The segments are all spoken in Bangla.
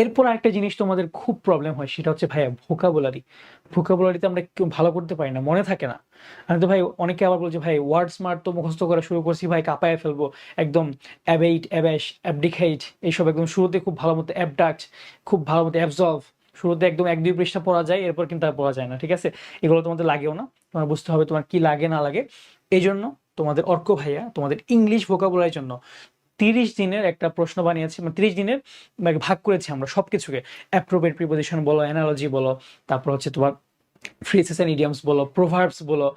এরপর আরেকটা জিনিস তোমাদের খুব প্রবলেম হয়, সেটা হচ্ছে ভাইয়া ভোকাবুলারি ভোকাবুলারিতে আমরা কেউ ভালো করতে পারি না, মনে থাকে না। আমি তো ভাই অনেকে আবার বলছে, ভাই ওয়ার্ড স্মার্ট তো মুখস্থ করা শুরু করছি, ভাই কাঁপায় ফেলব। একদম অ্যাবেইট অ্যাবেশ অ্যাবডিকেট এইসব একদম শুরুতে খুব ভালো মতো অ্যাবডাক্ট খুব ভালো মতো অ্যাবজলভ শুরুতে একদম এক দুই পৃষ্ঠা পড়া যায়, এরপর কিন্তু আর পড়া যায় না, ঠিক আছে? এগুলো তোমাদের লাগেও না, তোমার বুঝতে হবে তোমার কি লাগে না লাগে। এই জন্য তোমাদের অর্ক ভাইয়া, তোমাদের ইংলিশ ভোকাবুলারির জন্য তিরিশ দিনের একটা প্রশ্ন বানিয়েছি মানে তিরিশ দিনের মানে ভাগ করেছি আমরা সব কিছুকে অ্যাপ্রোপ্রিয়েট প্রিপোজিশন বলো অ্যানালজি বলো, তারপর হচ্ছে তোমার ফ্রেসেস অ্যান্ড ইডিয়ামস বলো প্রোভার্বস বলো,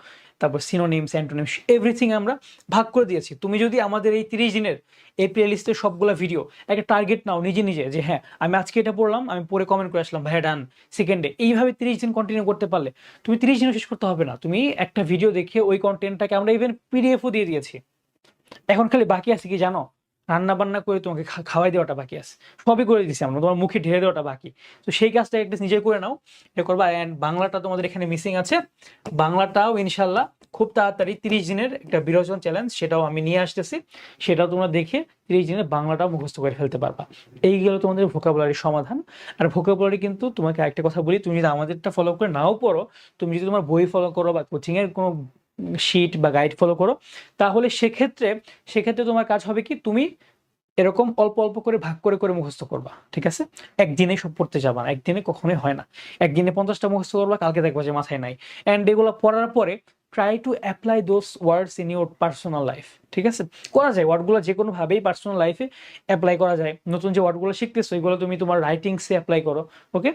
তারপর সিনোনিমস অ্যান্টোনিমস এভরিথিং আমরা ভাগ করে দিয়েছি। তুমি যদি আমাদের এই তিরিশ দিনের এই প্লে লিস্টের সবগুলো ভিডিও একটা টার্গেট নাও নিজে নিজে যে হ্যাঁ আমি আজকে এটা পড়লাম, আমি পরে কমেন্ট করে আসলাম, ভাইয়া ডান সেকেন্ডে এইভাবে তিরিশ দিন কন্টিনিউ করতে পারলে তুমি তিরিশ দিনও শেষ করতে হবে না। তুমি একটা ভিডিও দেখে ওই কন্টেন্টটাকে আমরা ইভেন পিডিএফও দিয়ে দিয়েছি। এখন খালি বাকি আছে কি জানো? রান্না বান্না করে তোমাকে খাওয়াই দেওয়াটা বাকি আছে। সবই করে দিচ্ছি আমরা, তোমার মুখে ঢেলে দেওয়াটা বাকি। তো সেই কাজটা একটা নিজে করে নাও। এটা করবা অ্যান্ড বাংলাটা তোমাদের এখানে মিসিং আছে। বাংলাটাও ইনশাল্লাহ খুব তাড়াতাড়ি তিরিশ দিনের একটা বিরোচন চ্যালেঞ্জ সেটাও আমি নিয়ে আসতেছি। সেটাও তোমরা দেখে তিরিশ দিনে বাংলাটাও মুখস্থ করে ফেলতে পারবা। এই গেল তোমাদের ভোকাবুলারির সমাধান। আর ভোকাবুলারি কিন্তু তোমাকে একটা কথা বলি, তুমি যদি আমাদেরটা ফলো করে নাও পড়ো, তুমি যদি তোমার বই ফলো করো বা কোচিংয়ের কোনো শিট বা গাইড ফলো করো, তাহলে সেক্ষেত্রে সেক্ষেত্রে তোমার কাজ হবে কি, তুমি এরকম অল্প অল্প করে ভাগ করে করে মুখস্থ করবা, ঠিক আছে? একদিনে সব পড়তে যাবা না, একদিনে কখনোই হয় না। একদিনে পঞ্চাশটা মুখস্থ করবা, কালকে দেখবা যে মাথায় নাই। অ্যান্ড এগুলো পড়ার পরে try to apply those words in your personal life ঠিক আছে? করা যায় ওয়ার্ডগুলো যে কোনোভাবেই পার্সোনাল লাইফে অ্যাপ্লাই করা যায়। নতুন যে ওয়ার্ডগুলো শিখতেছো, এগুলো তুমি তোমার রাইটিংসে অ্যাপ্লাই করো ওকে